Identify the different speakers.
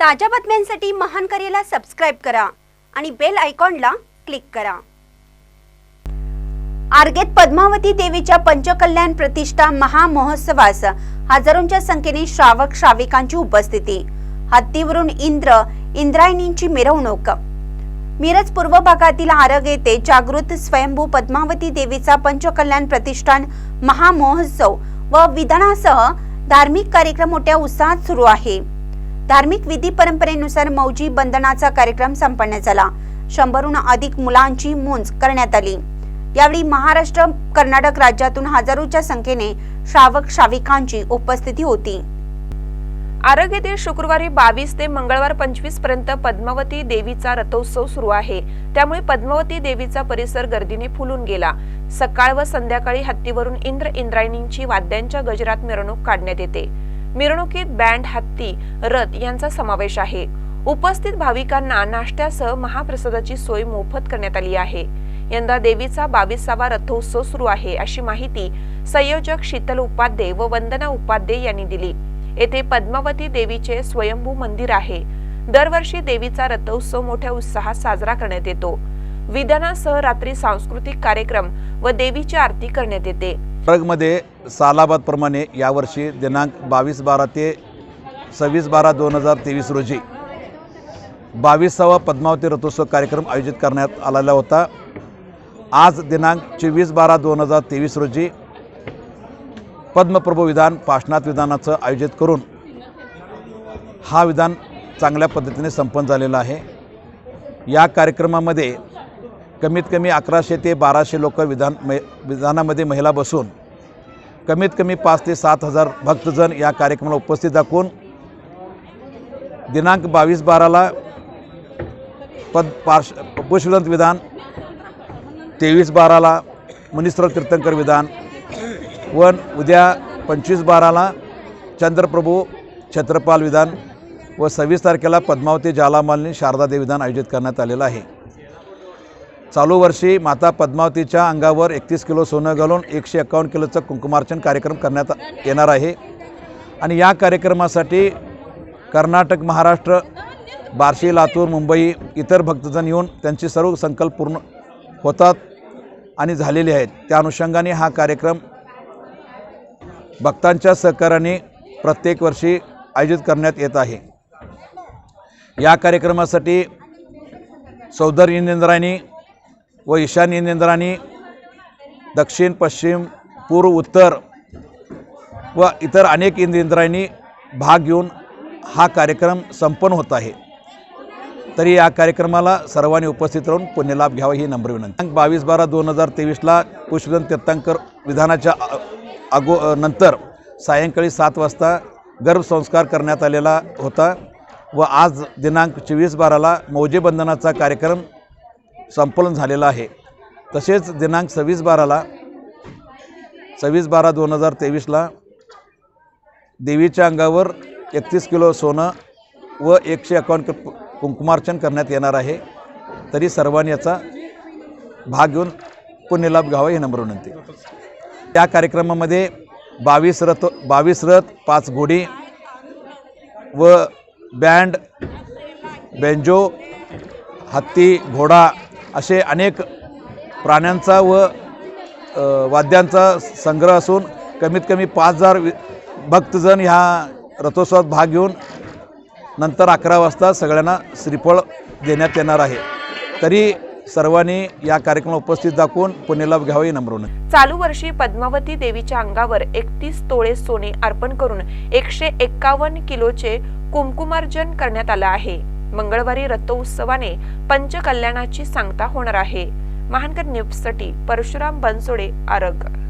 Speaker 1: ताज्या बातम्यांसाठी महान करेला सबस्क्राईब करा आणि बेल आयकॉनला क्लिक करा. आर्गेत पद्मावती देवीच्या पंचकल्याण प्रतिष्ठा महामहोत्सवास हजारोंच्या संख्येने श्रावक श्राविकांची उपस्थिती. हत्तीवरून इंद्र इंद्रायणींची मिरवणूक. मिरज पूर्व भागातील आरग येथे जागृत स्वयंभू पद्मावती देवीचा पंचकल्याण प्रतिष्ठान महामहोत्सव व विधानासह धार्मिक कार्यक्रम मोठ्या उत्साहात सुरू आहे. धार्मिक विधी परंपरेनुसार मौजी बंधनाचा कार्यक्रम संपन्न झाला. शंभरहून अधिक मुलांची मूंज करण्यात आली. यावेळी महाराष्ट्र कर्नाटक राज्यातून हजारोच्या संख्येने श्रावक श्राविकांची उपस्थिती होती.
Speaker 2: आरग शुक्रवारी बावीस ते मंगळवार पंचवीसपर्यंत पद्मावती देवीचा रथोत्सव सुरू आहे. त्यामुळे पद्मावती देवीचा परिसर गर्दीने फुलून गेला. सकाळ व संध्याकाळी हत्तीवरून इंद्र इंद्रायणींची वाद्यांच्या गजरात मिरवणूक काढण्यात येते. मिरवणुकीत बँड हत्ती रथ यांचा समावेश आहे. उपस्थित भाविकांना नाश्त्यासह महाप्रसादाची सोय मोफत करण्यात आली आहे. यंदा देवीचा बावीसावा रथोत्सव सुरू आहे अशी माहिती संयोजक शीतल उपाध्ये व वंदना उपाध्ये यांनी दिली. येथे पद्मावती देवीचे स्वयंभू मंदिर आहे. दरवर्षी देवीचा रथोत्सव मोठ्या उत्साहात साजरा करण्यात येतो. विधानासह रात्री सांस्कृतिक कार्यक्रम व देवीची आरती करण्यात येते.
Speaker 3: प्रगमध्ये सालाबादप्रमाणे यावर्षी दिनांक बावीस बारा ते सव्वीस बारा दोन हजार तेवीस रोजी बावीसावा पद्मावती रथोत्सव कार्यक्रम आयोजित करण्यात आलेला होता. आज दिनांक चोवीस बारा दोन हजार तेवीस रोजी पद्मप्रभू विधान पाशनाथ विधानाचं आयोजित करून हा विधान चांगल्या पद्धतीने संपन्न झालेला आहे. या कार्यक्रमामध्ये कमीत कमी अकराशे ते बाराशे लोक विधान मै विधानामध्ये महिला बसून कमीत कमी पाच ते सात हजार भक्तजन या कार्यक्रमाला उपस्थित दाखवून दिनांक बावीस बाराला पद पार्श पुष्पवंत विधान तेवीस बाराला मुनीश्वर तीर्थंकर विधान व उद्या पंचवीस बाराला चंद्रप्रभू छत्रपाल विधान व सव्वीस तारखेला पद्मावती ज्वालामालिनी शारदा देवी विधान आयोजित करण्यात आलेलं आहे. चालू वर्षी माता पद्मावतीच्या अंगावर एकतीस किलो सोनं घालून एकशे एकावन्न किलोचं कुंकुमार्चन कार्यक्रम करण्यात येणार आहे. आणि या कार्यक्रमासाठी कर्नाटक महाराष्ट्र बार्शी लातूर मुंबई इतर भक्तजन येऊन त्यांचे सर्व संकल्प पूर्ण होतात आणि झालेले आहेत. त्या अनुषंगाने हा कार्यक्रम भक्तांच्या सहकार्याने प्रत्येक वर्षी आयोजित करण्यात येत आहे. या कार्यक्रमासाठी सौदर इंद्रायणी व ईशान इंद्रायणी दक्षिण पश्चिम पूर्व उत्तर व इतर अनेक इंद्रांनी भाग घेऊन हा कार्यक्रम संपन्न होत आहे. तरी या कार्यक्रमाला सर्वांनी उपस्थित राहून पुण्यलाभ घ्यावा ही नम्र विनंती. बावीस बारा दोन हजार तेवीसला पुष्पगन तीर्थंकर विधानाच्या अगो नंतर सायंकाळी सात वाजता गर्भसंस्कार करण्यात आलेला होता व आज दिनांक चोवीस बाराला मौजेबंधनाचा कार्यक्रम संपन्न झालेला आहे. तसेच दिनांक सव्वीस बाराला सव्वीस बारा दोन हजार तेवीसला देवीच्या अंगावर एकतीस किलो सोनं व एकशे एकावन्न कुंकुमार्चन करण्यात येणार आहे. तरी सर्वांनी याचा भाग घेऊन पुण्यलाभ घ्यावा ही नम्र विनंती. त्या कार्यक्रमामध्ये बावीस रथ बावीस रथ पाच घोडी व बँड बेंजो हत्ती घोडा असे अनेक प्राण्यांचा व वाद्यांचा संग्रह असून कमीत कमी पाच हजार भक्तजण ह्या रथोत्सवात भाग घेऊन नंतर अकरा वाजता सगळ्यांना श्रीफळ देण्यात येणार आहे. तरी सर्वांनी या कार्यक्रमाला उपस्थित दाखवून पुण्याला घ्यावा ही
Speaker 2: चालू वर्षी पद्मावती देवीच्या अंगावर एकतीस तोळे सोने अर्पण करून एकशे एक्कावन्न किलोचे कुमकुमार्जन करण्यात आलं आहे. मंगळवारी रथोत्सवाने पंचकल्याणाची सांगता होणार आहे. महानकर न्यूजसाठी परशुराम बनसोडे आरग.